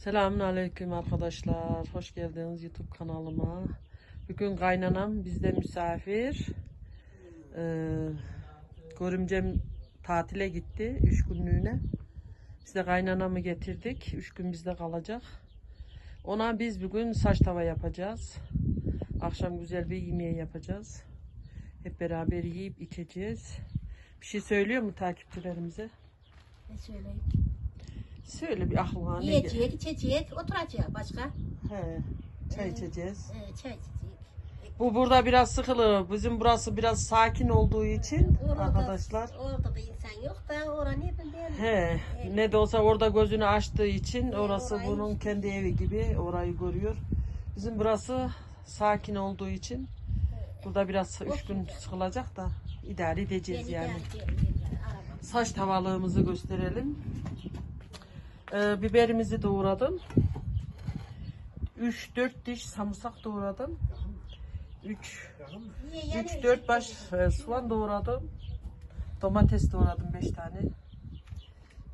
Selamünaleyküm arkadaşlar. Hoş geldiniz YouTube kanalıma. Bugün kaynanam bizde misafir. Ee, görümcem tatile gitti. Üç günlüğüne. Biz de kaynanamı getirdik. Üç gün bizde kalacak. Ona biz bugün saç tava yapacağız. Akşam güzel bir yemeği yapacağız. Hep beraber yiyip içeceğiz. Bir şey söylüyor mu takipçilerimize? Ne söyleyeyim? Söyle bir aklına ne gel- Yiyecek, içecek, oturacak başka. He, çay içeceğiz. Ee, çay içecek. Bu burada biraz sıkılı. Bizim burası biraz sakin olduğu için Orada- arkadaşlar. Orada da insan yok da orada ne ben He, ne de olsa orada gözünü açtığı için orası orayı- bunun kendi evi gibi orayı görüyor. Bizim burası sakin olduğu için burada biraz üç gün sıkılacak da idare edeceğiz yani. Saç tavalığımızı gösterelim. Ee, biberimizi doğradım. 3-4 diş samırsak doğradım. 3 3-4 baş e, soğan doğradım. Domates doğradım 5 tane.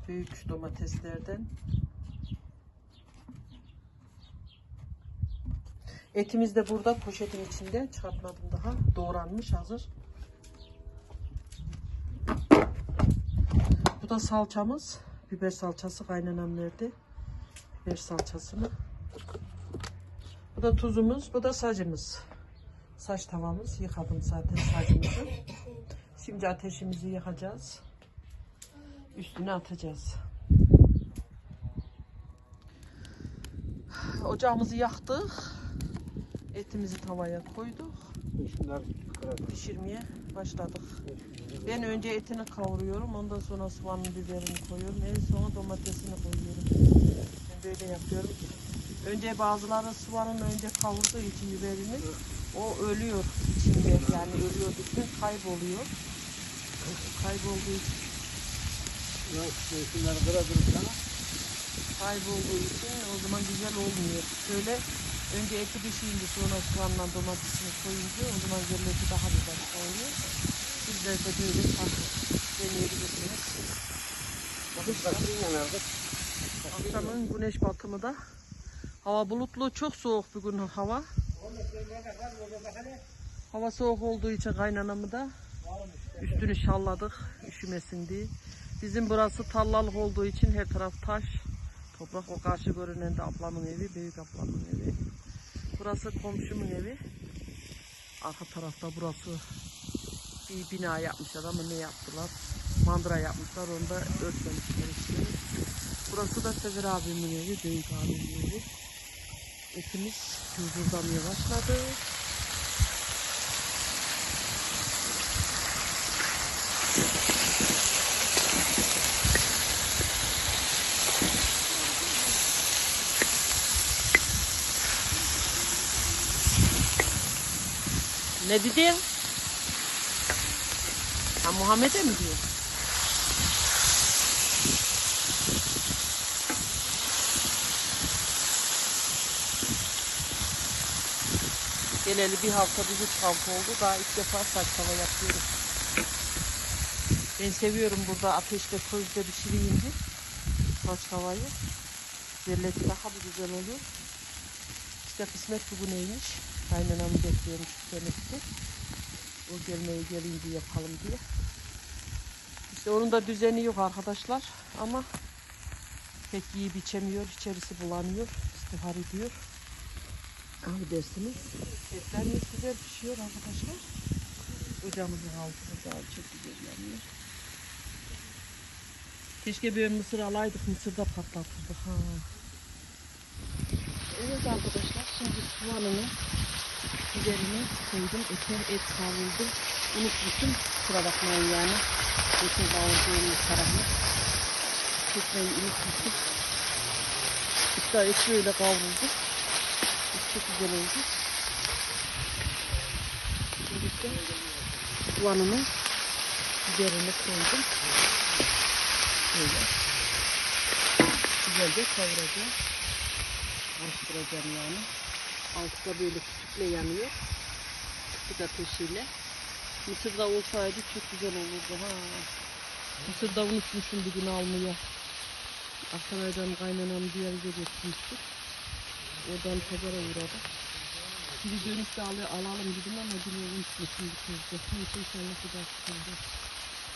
Büyük domateslerden. Etimiz de burada poşetin içinde. Çıkartmadım daha. Doğranmış hazır. Bu da salçamız. Biber salçası kaynanam verdi. Biber salçasını. Bu da tuzumuz. Bu da sacımız. Saç tavamız. Yıkadım zaten sacımızı. Şimdi ateşimizi yakacağız. Üstüne atacağız. Ocağımızı yaktık. Etimizi tavaya koyduk. Pişirmeye başladık. Ben önce etini kavuruyorum. Ondan sonra soğanın biberini koyuyorum. En sonra domatesini koyuyorum. Ben böyle yapıyorum. Önce bazıları soğanın önce kavurduğu için biberini o ölüyor içinde. Yani ölüyor bütün kayboluyor. Kaybolduğu için Yok, şunları kırarım sana. kaybolduğu için o zaman güzel olmuyor. Şöyle önce eti pişirince sonra soğanla domatesini koyunca o zaman lezzeti daha başka oluyor. Sizler de böyle deneyebilirsiniz. Akşamın güneş batımı da hava bulutlu çok soğuk bugün hava. Hava soğuk olduğu için kaynanamı da üstünü şalladık üşümesin diye. Bizim burası tallalık olduğu için her taraf taş. Toprak o karşı görünen de ablamın evi, büyük ablamın evi. Burası komşumun evi. Arka tarafta burası bir bina yapmışlar ama ne yaptılar? Mandıra yapmışlar, onu da örtmemişler işte. Burası da Sefer abimin evi, büyük abimin evi. Etimiz huzurlamaya başladı. Ne dedin? Ha Muhammed'e mi diyor? Geleli bir hafta, bir buçuk hafta oldu. Daha ilk defa saç tava yapıyorum. Ben seviyorum burada ateşte közde pişireyince saç tavayı. Lezzeti daha bir güzel oluyor. İşte kısmet bugün neymiş? Kaynanamı bekliyormuş demekti. O gelmeyi gelince yapalım diye. İşte onun da düzeni yok arkadaşlar. Ama pek yiyip içemiyor. içerisi bulanıyor. İstihar ediyor. Abi dersiniz. Etlerimiz güzel pişiyor arkadaşlar. Ocağımızın altında daha çok güzel yanıyor. Keşke bir mısır alaydık. Mısır da patlatırdık. Ha. Evet arkadaşlar şimdi soğanını biberini koydum. Ete et kavruldu. Unutmuşum. Kusura bakmayın yani. Etin kavrulduğunu tarafını. Çekmeyi unutmuşum. Hatta et böyle kavruldu. Et çok güzel oldu. Şimdi de soğanını biberini koydum. Böyle. Güzelce kavuracağım karıştıracağım yani. Altı da böyle küçükle yanıyor. Küçük ateşiyle. Mısırda olsaydı çok güzel olurdu ha. Mısırda unutmuşum bir gün almaya. Aksanay'dan kaynanam bir yere götürmüştük. Oradan pazara uğradık. Bir dönüşte al alalım dedim ama bilmiyorum ki şimdi kızdı. Neyse inşallah bir daha çıkmadı.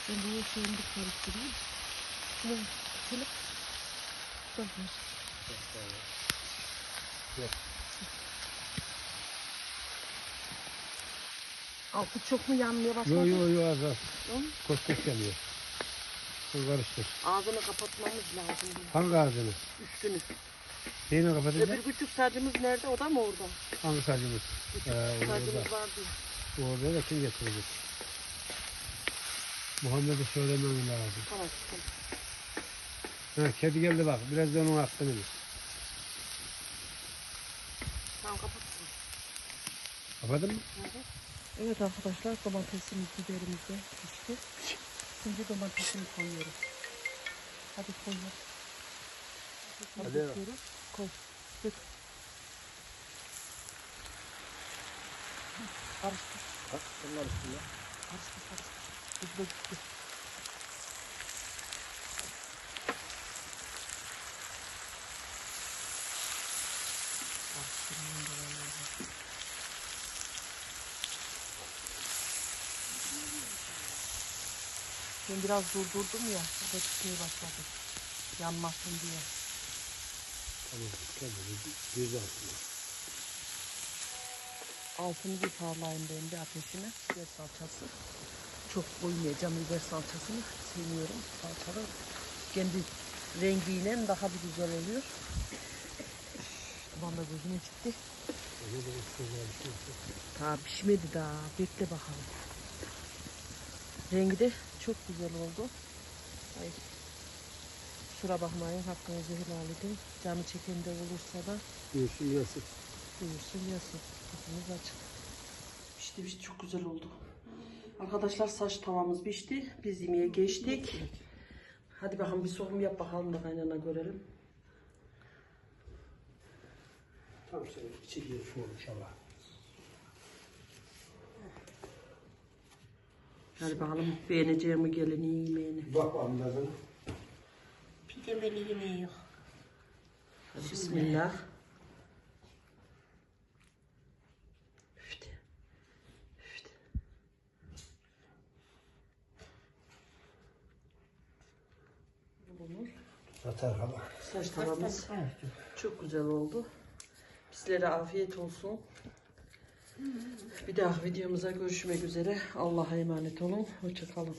Ben bu şeyini bir karıştırayım. Ne? Şöyle. Dur, dur. Altı çok mu yanmaya başladı? Yo yo yo az az. Koş koş geliyor. Dur karıştır. Ağzını kapatmamız lazım. Hangi ağzını? Üstünü. Neyini kapatacağız? Öbür küçük sacımız nerede? O da mı orada? Hangi sacımız? Küçük Ee, sacımız vardı. Orada da kim getirecek? Muhammed'e söylemem lazım. Tamam. Ha, kedi geldi bak. Biraz da onun hakkını ver. Tamam kapat. Kapadın mı? Evet arkadaşlar domatesimiz biberimiz de pişti. Şimdi domatesini koyuyoruz. Hadi koyuyoruz. Hadi döküyoruz. Koy. Dök. Karıştır. Bak bunlar üstünde. Karıştır. Karıştır. Hızlı gitti. Karıştırmayın Ben biraz durdurdum ya. O da tutmaya başladı. Yanmasın diye. Tamam. Kendini düz altına. Altını bir parlayayım ben de ateşine. Biber salçası. Çok koymayacağım biber salçasını. Sevmiyorum salçalı. Kendi rengiyle daha bir güzel oluyor. Duman da şey yok. Daha pişmedi daha. Bekle bakalım. Rengi de çok güzel oldu. Ay. Kusura bakmayın hakkınızı helal edin. Canı çeken de olursa da Göğsün yası. Buyursun yasın. Kapımız açık. Pişti pişti çok güzel oldu. Arkadaşlar saç tavamız pişti. Biz yemeğe geçtik. Hadi bakalım bir soğum yap bakalım da kaynana görelim. Tam senin içi gibi şu olmuş Hadi bakalım beğeneceğimi gelin yemeğini. Bak bakalım tadına. Pidem beni yemeği yok. Hadi bismillah. Üfte. Üfte. Bulunur. Satar hala. Saç tavamız çok güzel oldu. Bizlere afiyet olsun. Bir daha videomuza görüşmek üzere. Allah'a emanet olun. Hoşçakalın.